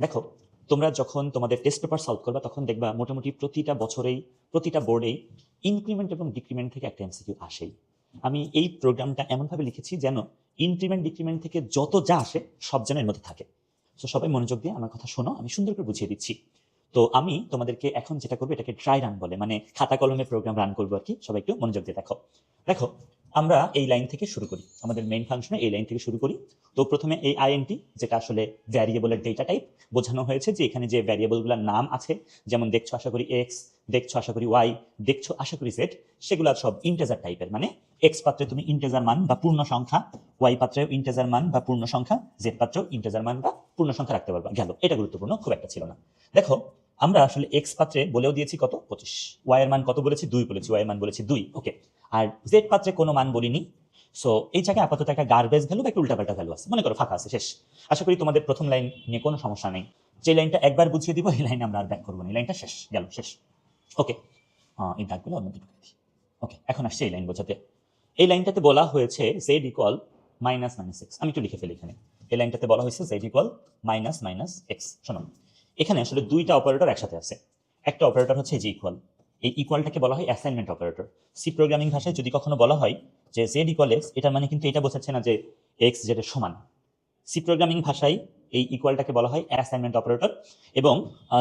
দেখো, তোমরা যখন তোমাদের টেস্ট পেপার সলভ করবা, তখন দেখবা মোটামুটি প্রতিটা বছরেই, প্রতিটা বোর্ডেই ইনক্রিমেন্ট এবং ডিক্রিমেন্ট থেকে একটা এমসিকিউ আসেই। আমি এই প্রোগ্রামটা এমনভাবে লিখেছি যেন ইনক্রিমেন্ট ডিক্রিমেন্ট থেকে যত যা আসে, সব যেন এর মধ্যে থাকে। তো সবাই মনোযোগ দিয়ে আমার কথা শোনো, আমি সুন্দর করে বুঝিয়ে দিচ্ছি। তো আমি তোমাদেরকে এখন যেটা করব, এটাকে ট্রাই রান বলে মানে খাতা কলমে প্রোগ্রাম রান করব আর কি, সবাই একটু মনোযোগ দিয়ে দেখো। দেখো আমরা এই লাইন থেকে শুরু করি। আমাদের মেইন ফাংশনে এই লাইন থেকে শুরু করি। তো প্রথমে এই আইএনটি যেটা আসলে ভ্যারিয়েবলের ডেটা টাইপ বোঝানো হয়েছে যে এখানে যে ভ্যারিয়েবলগুলোর নাম আছে, যেমন দেখছ আশা করি এক্স দেখছ আশা করি ওয়াই দেখছ আশা করি জেড সেগুলো সব ইন্টেজার টাইপের মানে এক্স পাত্রে তুমি ইন্টেজার মান বা পূর্ণ সংখ্যা ওয়াই পাত্রেও ইন্টেজার মান বা পূর্ণ সংখ্যা জেড পাত্রেও ইন্টেজার মান বা পূর্ণ সংখ্যা রাখতে পারবা। গেল। এটা গুরুত্বপূর্ণ, খুব একটা ছিল না। দেখো আমরা আসলে এক্স পাত্রে বলেও দিয়েছি কত? পঁচিশ। ওয়াই এর মান কত বলেছি? দুই বলেছি। ওয়াই এর মান বলেছি দুই। ওকে আর জেড পাত্রে কোনো মান বলিনি। সো এই জায়গায় আপাতত একটা গার্বেজ ভ্যালু বা একটা উল্টাপাল্টা ভ্যালু আছে। মনে করো ফাঁকা আছে, শেষ। আশা করি তোমাদের প্রথম লাইন নিয়ে কোনো সমস্যা নেই। যে লাইনটা একবার বুঝিয়ে দিব, এই লাইনে আমরা আর ব্যাক করব না। এই লাইনটা শেষ, গেল, শেষ। ওকে এই দাগগুলো অন্য দিকে দিই। ওকে এখন আসছে এই লাইন বোঝাতে। এই লাইনটাতে বলা হয়েছে Z equal minus minus X আমি একটু লিখে ফেলি এখানে। এই লাইনটাতে বলা হয়েছে Z equal minus minus X শোনো এখানে আসলে দুইটা অপারেটর একসাথে আছে। একটা অপারেটর হচ্ছে যে ইকুয়াল এই ইকুয়ালটাকে বলা হয় অ্যাসাইনমেন্ট অপারেটর সি প্রোগ্রামিং ভাষায় যদি কখনো বলা হয় যে জেড ইকুয়াল এক্স এটার মানে কিন্তু এটা বোঝাচ্ছে না যে এক্স জেডের সমান। সি প্রোগ্রামিং ভাষায় এই ইকুয়ালটাকে বলা হয় অ্যাসাইনমেন্ট অপারেটর এবং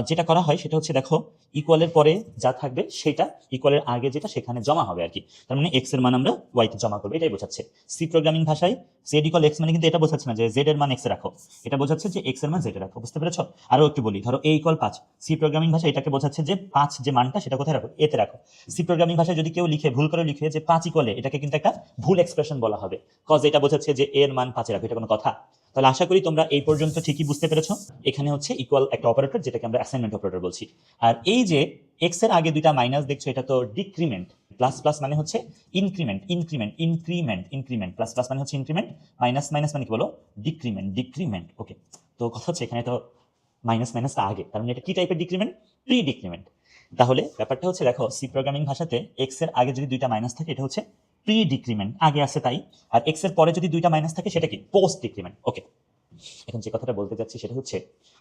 যেটা করা হয় সেটা হচ্ছে দেখো ইকুয়ালের পরে যা থাকবে সেটা ইকুয়ালের আগে যেটা সেখানে জমা হবে আর কি। তার মানে এক্সের মান আমরা ওয়াইতে জমা করব, এটাই বোঝাচ্ছে। সি প্রোগ্রামিং ভাষায় জেড ইকুয়াল এক্স মানে কিন্তু এটা বোঝাচ্ছে না যে জেড এর মান এক্স রাখো। এটা বোঝাচ্ছে যে এক্সের মান জেড এ রাখো, বুঝতে পেরেছ? আরও একটু বলি, ধরো এ ইকুয়াল পাঁচ। সি প্রোগ্রামিং ভাষা এটাকে বোঝাচ্ছে যে পাঁচ যে মানটা সেটা কোথায় রাখো? এতে রাখো। সি প্রোগ্রামিং ভাষায় যদি কেউ লিখে, ভুল করে লিখে যে পাঁচ ইকুয়ালে এটাকে কিন্তু একটা ভুল এক্সপ্রেশন বলা হবে। কজ এটা বোঝাচ্ছে যে এর মান পাঁচে রাখো, এটা কোনো কথা। তাহলে আশা করি তোমরা এই পর্যন্ত ঠিকই বুঝতে পেরেছ। এখানে হচ্ছে ইকুয়াল একটা অপারেটর যেটাকে আমরা অ্যাসাইনমেন্ট অপারেটর বলছি। আর এই যে এক্সের আগে দুইটা মাইনাস দেখছ, এটা তো ডিক্রিমেন্ট প্লাস প্লাস মানে হচ্ছে increment increment increment increment plus plus মানে হচ্ছে ইনক্রিমেন্ট মাইনাস মাইনাস মানে কি বলো? ডিক্রিমেন্ট ডিক্রিমেন্ট ওকে তো কথা হচ্ছে এখানে তো মাইনাস মাইনাসটা আগে, তার মানে এটা কি টাইপের ডিক্রিমেন্ট প্রি ডিক্রিমেন্ট তাহলে ব্যাপারটা হচ্ছে দেখো সি প্রোগ্রামিং ভাষাতে এক্সের আগে যদি দুইটা মাইনাস থাকে, এটা হচ্ছে প্রি ডিক্রিমেন্ট আগে আছে তাই, আর এক্সের পরে যদি দুইটা মাইনাস থাকে, সেটা কি? পোস্ট ডিক্রিমেন্ট ওকে এখন যে কথাটা বলতে চাচ্ছি সেটা হচ্ছে,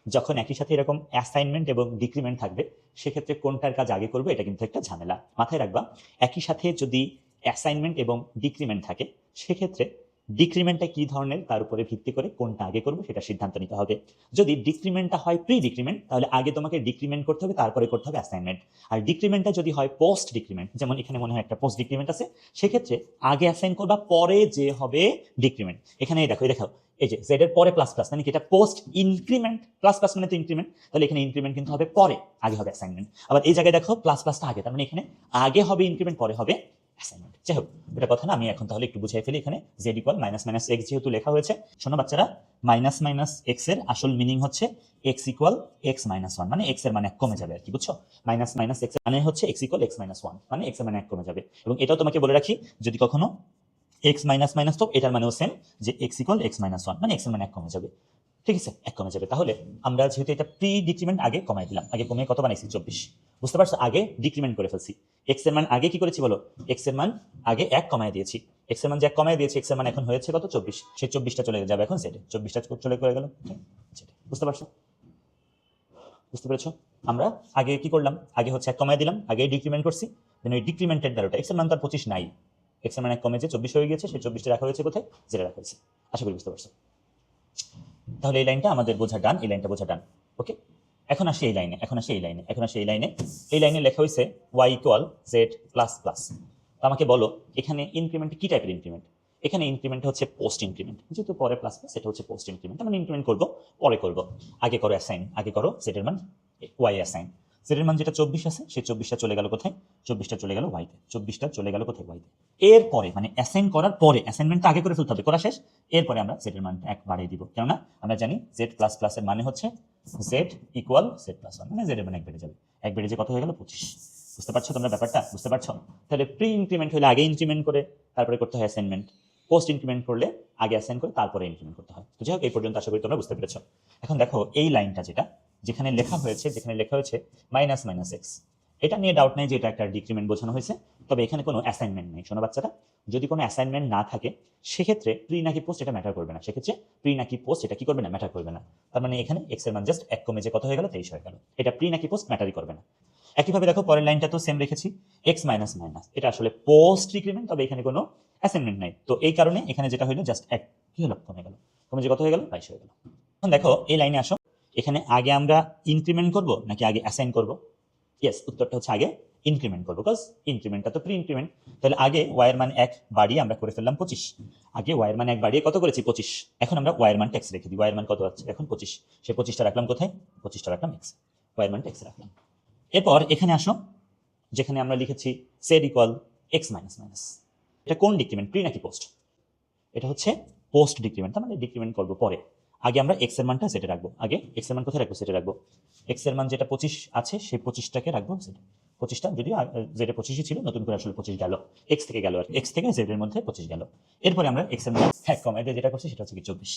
যখন একই সাথে এরকম অ্যাসাইনমেন্ট এবং ডিক্রিমেন্ট থাকবে, সেক্ষেত্রে কোনটার কাজ আগে করবে, এটা কিন্তু একটা ঝামেলা। মাথায় রাখবা, একই সাথে যদি অ্যাসাইনমেন্ট এবং ডিক্রিমেন্ট থাকে, সেক্ষেত্রে ডিক্রিমেন্টটা কি ধরনের, তার উপরে ভিত্তি করে কোনটা আগে করব সেটা সিদ্ধান্ত নিতে হবে। যদি ডিক্রিমেন্টটা হয় প্রি ডিক্রিমেন্ট তাহলে আগে তোমাকে ডিক্রিমেন্ট করতে হবে, তারপরে করতে হবে অ্যাসাইনমেন্ট আর ডিক্রিমেন্টটা যদি হয় পোস্ট ডিক্রিমেন্ট যেমন এখানে মনে হয় একটা পোস্ট ডিক্রিমেন্ট আছে, সেক্ষেত্রে আগে অ্যাসাইন করবা, পরে যে হবে ডিক্রিমেন্ট এখানে দেখো দেখো, এই যে জেড এর পরে প্লাস প্লাস মানে কি এটা পোস্ট ইনক্রিমেন্ট প্লাস প্লাস মানে তো ইনক্রিমেন্ট তাহলে এখানে ইনক্রিমেন্ট কিন্তু হবে পরে, আগে হবে অ্যাসাইনমেন্ট আবার এই জায়গায় দেখো প্লাস প্লাসটা আগে, তার মানে এখানে আগে হবে ইনক্রিমেন্ট পরে হবে অ্যাসাইনমেন্ট যাই হোক এটা কথা না, আমি এখন তাহলে একটু বুঝাই ফেলি এখানে। Z equal minus minus X যেহেতু লেখা হয়েছে, শোনো বাচ্চারা মাইনাস মাইনাস এক্সের আসল মিনিং হচ্ছে X equal X minus one মানে এক্সের মানে এক কমে যাবে আর কি, বুঝছ? মাইনাস মাইনাস এক্স মানে হচ্ছে X equal X minus one মানে এক্সের মানে এক কমে যাবে। এবং এটাও তোমাকে বলে রাখি, যদি কখনো এক্স মাইনাস মাইনাস তো এটার মানেও সেম যে X equal X minus one মানে এক্সের মানে এক কমে যাবে। ঠিক আছে? এক কমে যাবে। তাহলে আমরা যেহেতু এটা প্রি ডিক্রিমেন্ট আগে কমাই দিলাম, আগে কমে কত বানাইছি? চব্বিশ। বুঝতে পারছ? আগে ডিক্রিমেন্ট করে ফেলছি। এক্সের মান আগে কি করেছি বলো? এক্সের মান আগে এক কমায় দিয়েছি। এক্সের মান যে এক কমায় দিয়েছি এক্সের মান এখন হয়েছে কত? চব্বিশ। সেই চব্বিশটা চলে যাবে এখন সেটে চব্বিশটা চলে করে গেল। বুঝতে পারছ? বুঝতে পেরেছ? আমরা আগে কি করলাম? আগে হচ্ছে এক কমায় দিলাম, আগে ডিক্রিমেন্ট করছি। দেন ওই ডিক্রিমেন্টের ভ্যালুটা এক্সের মান তার পঁচিশ নাই। এক্সের মান এক কমে যে চব্বিশ হয়ে গেছে সেই চব্বিশটা রাখা হয়েছে কোথায়? যেটা রাখা হয়েছে। আশা করি বুঝতে পারছ। তাহলে এই লাইনটা আমাদের বোঝা ডান এই লাইনটা বোঝা ডান ওকে এখন আসি এই লাইনে, এখন আসি এই লাইনে, এখন আসি এই লাইনে। এই লাইনে লেখা হয়েছে Y equal Z plus plus আমাকে বলো, এখানে ইনক্রিমেন্ট কি টাইপের ইনক্রিমেন্ট এখানে ইনক্রিমেন্ট হচ্ছে পোস্ট ইনক্রিমেন্ট যেহেতু পরে প্লাস প্লাস সেটা হচ্ছে পোস্ট ইনক্রিমেন্ট আমরা ইনক্রিমেন্ট করব, পরে করব। আগে করো অ্যাসাইন আগে করো জেডের মান ওয়াই অ্যাসাইন জেডের মান যেটা চব্বিশ আছে, সেই চব্বিশটা চলে গেল কোথায়? চব্বিশটা চলে গেল ওয়াইতে চব্বিশটা চলে গেল কোথায় ওয়াইতে এরপরে মানে অ্যাসাইন করার পরে অ্যাসাইনমেন্টটা আগে করে ফেলতে হবে, করা শেষ। এরপরে আমরা জেডের মানটা এক বাড়িয়ে দিব। কেননা আমরা জানি জেড প্লাস প্লাসের মানে হচ্ছে Z equal Z plus one মানে জেডের মান এক বেড়ে যাবে। এক বেড়ে যে কত হয়ে গেল? পঁচিশ। বুঝতে পারছ তোমরা ব্যাপারটা? বুঝতে পারছ? তাহলে প্রি ইনক্রিমেন্ট হলে আগে ইনক্রিমেন্ট করে, তারপরে করতে হয় অ্যাসাইনমেন্ট পোস্ট ইনক্রিমেন্ট করলে আগে অ্যাসাইন করে, তারপরে ইনক্রিমেন্ট করতে হয়। তো যাই হোক, এই পর্যন্ত আশা করি তোমরা বুঝতে পেরেছ। এখন দেখো, এই লাইনটা যেটা, যেখানে লেখা হয়েছে, যেখানে লেখা হয়েছে মাইনাস মাইনাস এক্স এটা নিয়ে ডাউট নেই যে এটা একটা ডিক্রিমেন্ট বোঝানো হয়েছে, তবে এখানে কোনো অ্যাসাইনমেন্ট নেই। শোনো বাচ্চারা যদি কোনো অ্যাসাইনমেন্ট না থাকে, সেক্ষেত্রে প্রি নাকি পোস্ট এটা ম্যাটার করবে না। সেক্ষেত্রে প্রি নাকি পোস্ট এটা কি করবে না? ম্যাটার করবে না। তার মানে এখানে এক্সের মান জাস্ট এক কমে যে কত হয়ে গেল, তেইশ হয়ে গেল। এটা প্রি নাকি পোস্ট ম্যাটারই করবে না। একইভাবে দেখো, পরের লাইনটা তো সেম রেখেছি। এক্স মাইনাস মাইনাস এটা আসলে পোস্ট ডিক্রিমেন্ট তবে এখানে কোনো অ্যাসাইনমেন্ট নাই। তো এই কারণে এখানে যেটা হলো জাস্ট এক, কি হলো? কমে গেল। কমে যে কত হয়ে গেল? বাইশ হয়ে গেল। এখন দেখো, এই লাইনে আসো। এখানে আগে আমরা ইনক্রিমেন্ট করব নাকি আগে অ্যাসাইন করব? ইয়েস উত্তরটা হচ্ছে আগে ইনক্রিমেন্ট করব বিকজ ইনক্রিমেন্টটা তো প্রি ইনক্রিমেন্ট তাহলে আগে ওয়ার মান এক বাড়িয়ে আমরা করে ফেললাম পঁচিশ। আগে ওয়ার মান এক বাড়িয়ে কত করেছি? পঁচিশ। এখন আমরা ওয়ার মান ট্যাক্স রেখে দিই। ওয়ার মান কত আছে? এখন পঁচিশ। সে পঁচিশটা রাখলাম কোথায়? পঁচিশটা রাখলাম এক্স ওয়ার মান ট্যাক্স রাখলাম। এরপর এখানে আসো, যেখানে আমরা লিখেছি Z equal X minus minus এটা কোন ডিক্রিমেন্ট প্রি নাকি পোস্ট এটা হচ্ছে পোস্ট ডিক্রিমেন্ট তার মানে ডিক্রিমেন্ট করব পরে। আগে আমরা এক্সের মানটা সেটে রাখব। আগে এক্সের মান কোথায় রাখব? সেটে রাখব। এক্সের মান যেটা পঁচিশ আছে, সেই পঁচিশটাকে রাখব সেটা পঁচিশটা, যদিও যেটা পঁচিশই ছিল, নতুন করে আসলে পঁচিশ গেল। এক্স থেকে গেল আর এক্স থেকে জেড এর মধ্যে পঁচিশ গেল। এরপরে আমরা এক্সের মান এক কমাই। দিয়ে যেটা করছি, সেটা হচ্ছে কি চব্বিশ।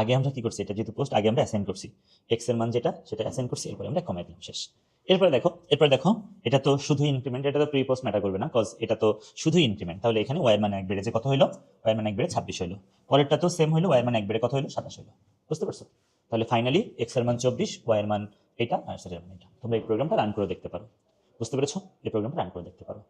আগে আমরা কি করছি? এটা যেহেতু পোস্ট আগে আমরা অ্যাসাইন করছি। এক্সের মান যেটা, সেটা অ্যাসাইন করছি। এরপরে আমরা কমাই দিলাম, শেষ। এরপরে দেখো এরপরে দেখো, এটা তো শুধু ইনক্রিমেন্ট এটা তো প্রি পোস্ট ম্যাটার করবে না কজ এটা তো শুধু ইনক্রিমেন্ট তাহলে এখানে ওয়াই মান এক বেড়ে যে কত হলো ওয়াই মানে এক বেড়ে ছাব্বিশ হলো পরেরটা তো সেম হলো ওয়াই মান এক বেড়ে কত হলো সাতাশ হলো বুঝতে পারছ? তাহলে ফাইনালি এক্সের মান চব্বিশ ওয়াই এর মান এটা, আর সেটার এটা। তোমরা এই প্রোগ্রামটা রান করে দেখতে পারো। বুঝতে পেরেছ? এই প্রোগ্রামটা রান করে দেখতে পারো।